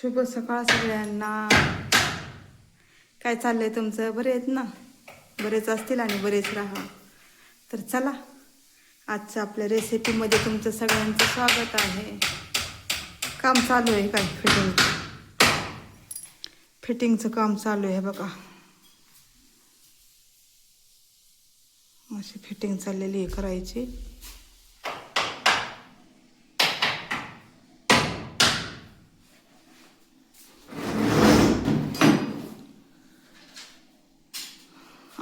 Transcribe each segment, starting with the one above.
शुभ सकाळ सगळ्यांना. काय चाललंय तुमचं? बरे आहेत ना? बरेच असतील आणि बरेच राहा. तर चला आजच्या आपल्या रेसिपीमध्ये तुमचं सगळ्यांचं स्वागत आहे. काम चालू आहे काय फिटिंगचं फिटिंगचं काम चालू आहे बघा. अशी फिटिंग चाललेली आहे करायची.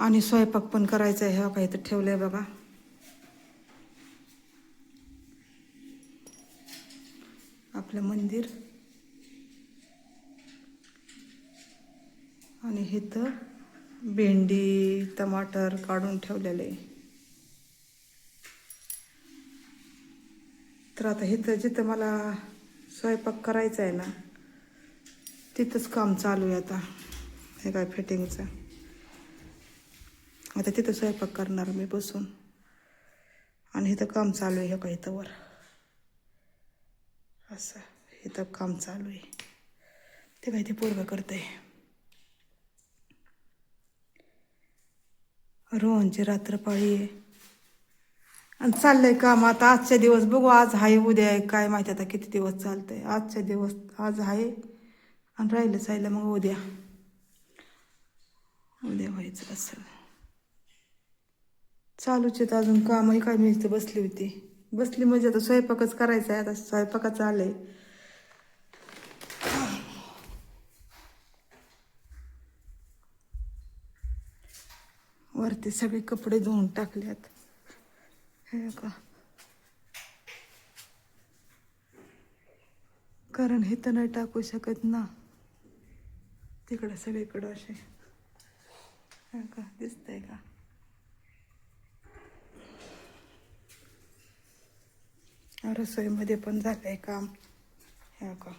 आणि स्वयंपाक पण करायचा आहे हा काही तर आहे बघा. आपलं मंदिर. आणि इथं भेंडी टमाटर काढून ठेवलेले. तर आता इथं जिथं मला स्वयंपाक करायचा आहे ना तिथंच काम चालू आहे आता. हे काय फिटिंगचं आता तिथं स्वयंपाक करणार मी बसून. आणि इथं काम चालू आहे का इथं वर. असं इथं काम चालू आहे. ते काय ते पोरगं करते रोहनची रात्रपाळी आहे. आणि चाललंय काम. आता आजच्या दिवस बघू आज आहे उद्या आहे. काय माहिती आता किती दिवस चालतंय. आजच्या दिवस आज आहे आणि राहिलं चाललं मग उद्या. उद्या व्हायचं असं. चालूच आहेत अजून कामही काय मी इथं बसली होती. बसली म्हणजे आता स्वयंपाकच करायचा आहे. आता स्वयंपाकाचं आलंय. वरती सगळे कपडे धुवून टाकल्यात. हे का कारण हे तर नाही टाकू शकत ना. तिकडं सगळीकडं असे. हे का दिसतंय का? रसोईमध्ये पण झालं आहे काम. हे का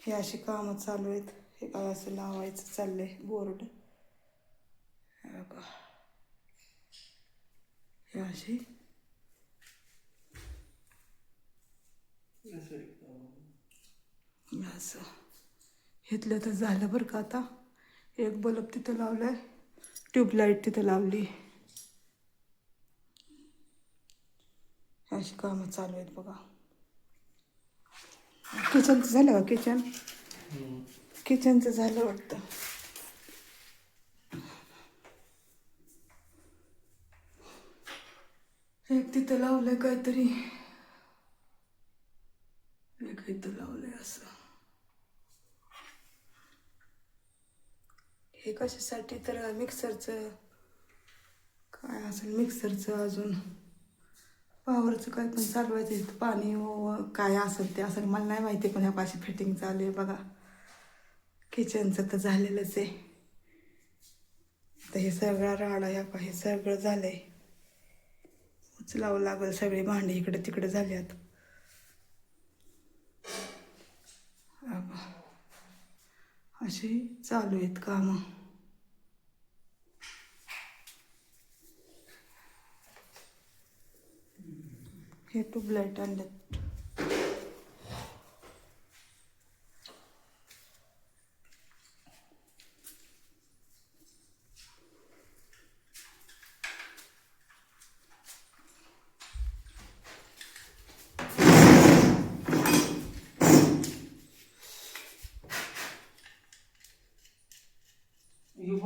हे अशी कामं चालू आहेत. हे काय असं लावायचं चाललंय बोर्ड. हे का अशी. असं. घेतलं तर झालं बरं का आता. एक बल्ब तिथं लावलाय. ट्यूबलाईट तिथं लावली. अशी कामं चालू आहेत बघा. किचनचं झालं का किचन किचनचं झालं वाटतं. एक तिथं लावलंय काहीतरी. एक इथं लावलंय असं. हे कशासाठी तर मिक्सरचं काय असेल मिक्सरचं अजून? पावरचं काय पण चालवायचं इथं पाणी व काय असेल ते असेल. मला नाही माहिती पण ह्या पाशी फिटिंग चालू आहे बघा. किचनचं तर झालेलंच आहे. तर हे सगळा राडा ह्या हे सगळं झालं आहे उचलावं लागेल सगळी भांडी इकडे तिकडे झाल्यात अशी चालू आहेत कामं. हे ट्यूबलाईट आणल्यात.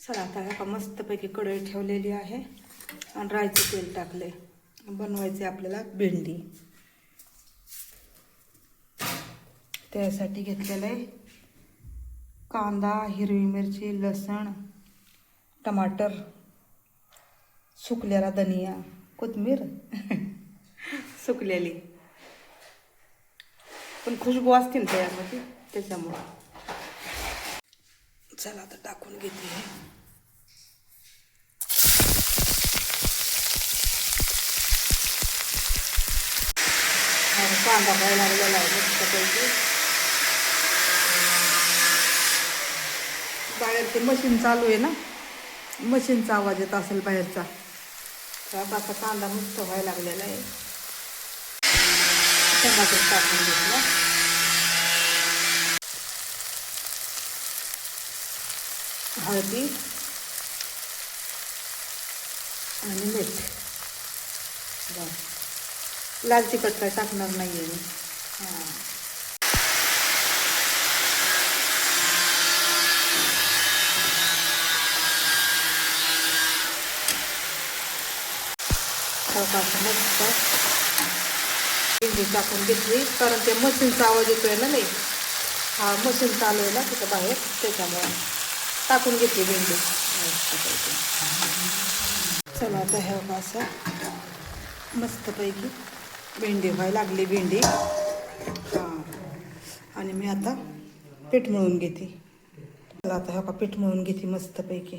चला आता एका मस्तपैकी कढई ठेवलेली आहे आणि रायचं तेल टाकले बनवायचे आपल्याला भेंडी. त्यासाठी घेतलेलं आहे कांदा हिरवी मिरची लसण टमाटर सुकलेला धनिया कोथमीर. सुकलेली. पण खुशबू असतील त्यामध्ये त्याच्यामुळं. चला आता टाकून घेते. आणि कांदा काय लागलेला आहे मस्तपैकी बाहेर ते मशीन चालू आहे ना? मशीनचा आवाज येत असेल बाहेरचा. तर आता असा कांदा मस्त व्हायला लागलेला आहे. टमाटर टाकून घेतला. हळदी आणि मीठ. बरं लाल तिखट काय टाकणार नाही आहे मी. हां. भेंडी टाकून घेतली कारण ते मशीनचा आवाज येतोय ना नाही हा मशीन चालू आहे ना तिथं बाहेर त्याच्यामुळे. टाकून घेतली भेंडी. चला आता हे असं मस्तपैकी भेंडी व्हायला लागली भेंडी. हां. आणि मी आता पीठ मळून घेते. चला आता हा का पीठ मळून घेते मस्तपैकी.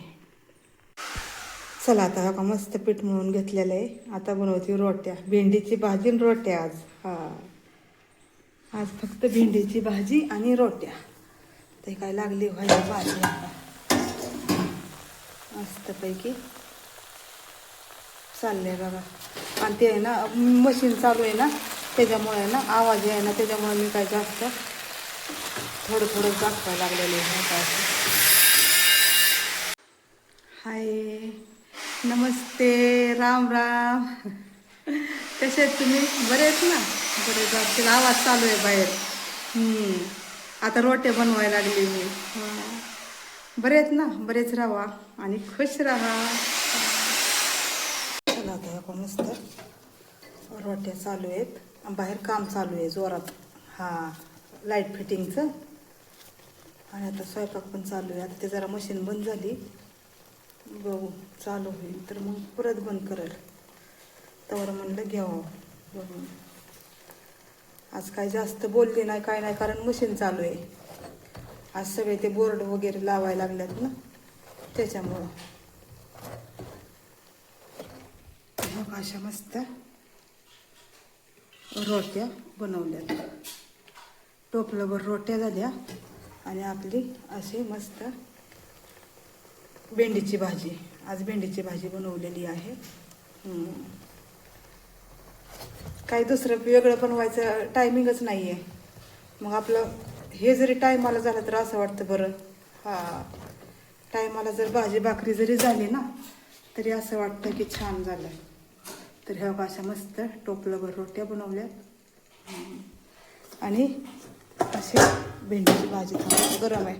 चला आता हा का मस्त पीठ मळून घेतलेलं आहे. आता बनवते रोट्या. भेंडीची भाजी आणि रोट्या आज. हा. आज फक्त भेंडीची भाजी आणि रोट्या. ते काय लागली व्हायला भाजी आता. मस्तपैकी चाललंय बघा. आणि ते आहे ना मशीन चालू आहे ना त्याच्यामुळे ना आवाज आहे ना त्याच्यामुळे मी काय जास्त थोडं थोडं जास्त लागलेलं आहे काय हाय. नमस्ते राम राम. कसे आहेत तुम्ही? बरे आहेत ना? बरे जातील आवाज चालू आहे बाहेर. आता रोटे बनवायला लागले मी. बरे आहेत ना? बरेच राहा आणि खुश राहा. चला आता मस्त. रोट्या चालू आहेत. बाहेर काम चालू आहे जोरात. हा लाइट फिटिंगचं आणि आता स्वयंपाक पण चालू आहे. आता ते जरा मशीन बंद झाली. बघू चालू होईल. तर मग परत बंद करेल. तर म्हणलं घ्यावं. बघून आज काय जास्त बोलले नाही काय नाही कारण मशीन चालू आहे. आज सगळे ते बोर्ड वगैरे लावायला लागल्यात ना त्याच्यामुळं. मग अशा मस्त रोट्या बनवल्यात. टोपलंभर रोट्या झाल्या आणि आपली अशी मस्त भेंडीची भाजी आज भेंडीची भाजी बनवलेली आहे. काही दुसरं वेगळं पण व्हायचं टायमिंगच नाही आहे मग आपलं हे जरी टायमाला झालं तर असं वाटतं बरं. हां. टायमाला जर भाजी भाकरी जरी झाली ना तरी असं वाटतं की छान झालं. तर ह्या अशा मस्त टोपलंभर रोट्या बनवल्या हम्म. आणि अशी भेंडीची भाजी गरम आहे.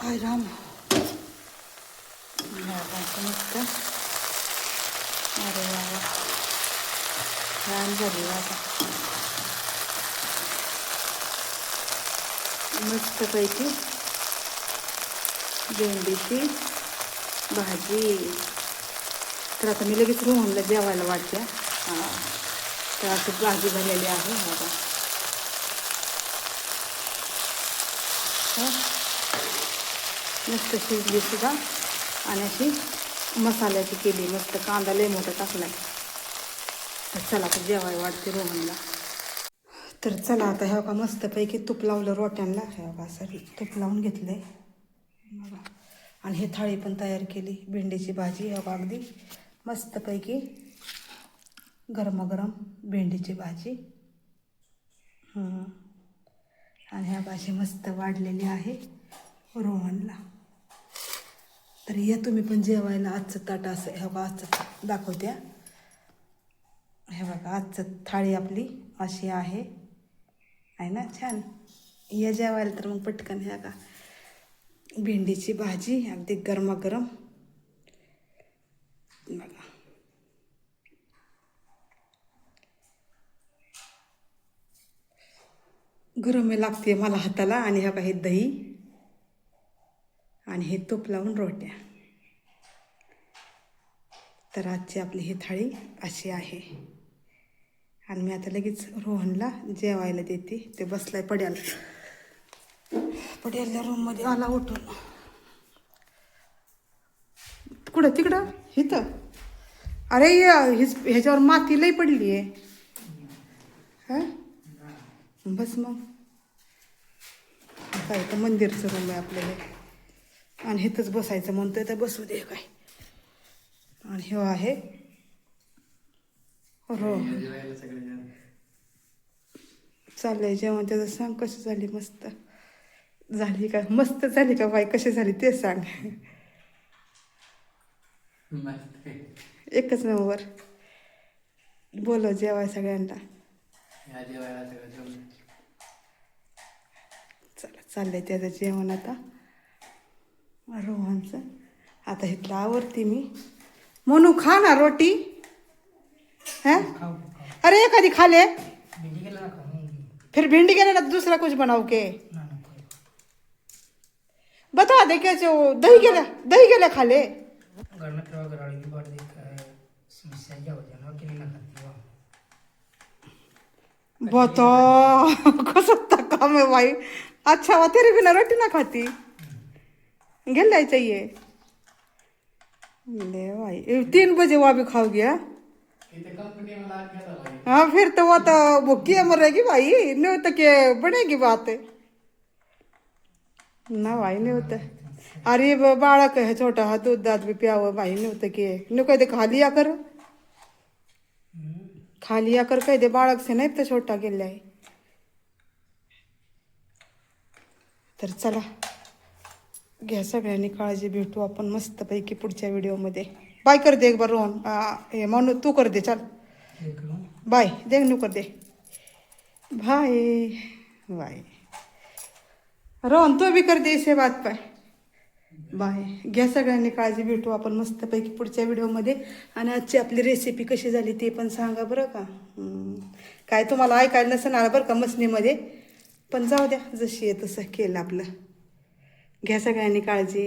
हाय राम असं मस्त. अरे वा छान झाली आता मस्तपैकी भेंडीची भाजी. तर आता मी लगेच रोहनला जेवायला वाटते हां. तर असं भाजी झालेली आहे बघा. मस्त शिजली सुद्धा. आणि अशी मसाल्याची केली. मस्त कांदा लय मोठा टाकला तर चला आता जेवायला वाटते रोहनला. तर चला आता ह्या का मस्तपैकी तूप लावलं रोट्यांना. ह्या का सर तूप लावून घेतलं आहे आणि हे थाळी पण तयार केली भेंडीची भाजी ह्या का अगदी. मस्तपैकी गरमागरम भेंडीची भाजी. आणि ह्या भाजी मस्त वाढलेली आहे रोहनला. तर या तुम्ही पण जेवायला आजचं ताट असं ह्या का आजचं दाखवत्या. हे बघा आजचं थाळी आपली अशी आहे. आहे ना? छान. या जेवायला तर मग पटकन ह्या का भेंडीची भाजी अगदी गरमागरम. बघा. गरम लागते मला हाताला आणि ह्या काही दही आणि हे तूप लावून रोट्या. तर आजची आपली ही थाळी अशी आहे. आणि मी आता लगेच रोहनला जेवायला देते. ते बसलाय पड्याला. पड्याला रूममध्ये आला उठून. कुठं? तिकडं? इथं? अरे हिच ह्याच्यावर माती लई पडली आहे. हां? बस मग. काय तर मंदिरचं रूम आहे आपल्याला. आणि इथंच बसायचं म्हणतोय तर बसू दे काय. आणि हे आहे सगळेजण चाललंय जेवण. त्याचं सांग कशी झाली मस्त? झाली का? मस्त झाली का बाई? कशी झाली ते सांग. एकच नंबर. बोलव जेवाय सगळ्यांना. चला चाललंय त्याचं जेवण आता. रोहनचं. आता इथलं आवडते मी. म्हणू खा ना रोटी. हा? खाओ खाओ। अरे एखादी खाले भिंडी केला ना खाऊंगी फिर भिंडी के ना दूसरा कुछ बनाओ के। ना नको बता दे क्या जो दही गेला दही गेला खाले घर में फिर घर वाली की बात देख कर समस्या क्या हो जाना कि नहीं ना खाती हो। बता कसं काम है भाई। अच्छा हुआ तेरे बिना रोटी ना खाती। गेला चाहिए। ले भाई ये तीन बजे वो भी खाओगी हाँ फिर तो वो तो भूखी मरेगी भाई। नहीं होता के बनेगी बात? ना भाई नहीं होता। अरे बाळक है छोटा हा दूध दाद भी पिया हुआ भाई नहीं होता कि नहीं कहते खा लिया कर। खा लिया कर कह दे बाळक से नाही तर छोटा गेला आहे तर चला। घ्या सगळ्यांनी काळजी भेटू आपण मस्तपैकी पुढच्या व्हिडिओमध्ये बाय कर दे एक बार रोहन. हे म्हणू तू कर दे चल. बाय देख नू कर दे. Bye bye. रोहन तू बी कर दे इसे बात पाय बाय. घ्या सगळ्यांनी काळजी भेटू आपण मस्तपैकी पुढच्या व्हिडिओमध्ये. आणि आजची आपली रेसिपी कशी झाली ते पण सांगा बरं का. काय तुम्हाला ऐकायला नसणार बरं का मसनीमध्ये पण जाऊ द्या जशी आहे तसं केलं आपलं. घ्या सगळ्यांनी काळजी.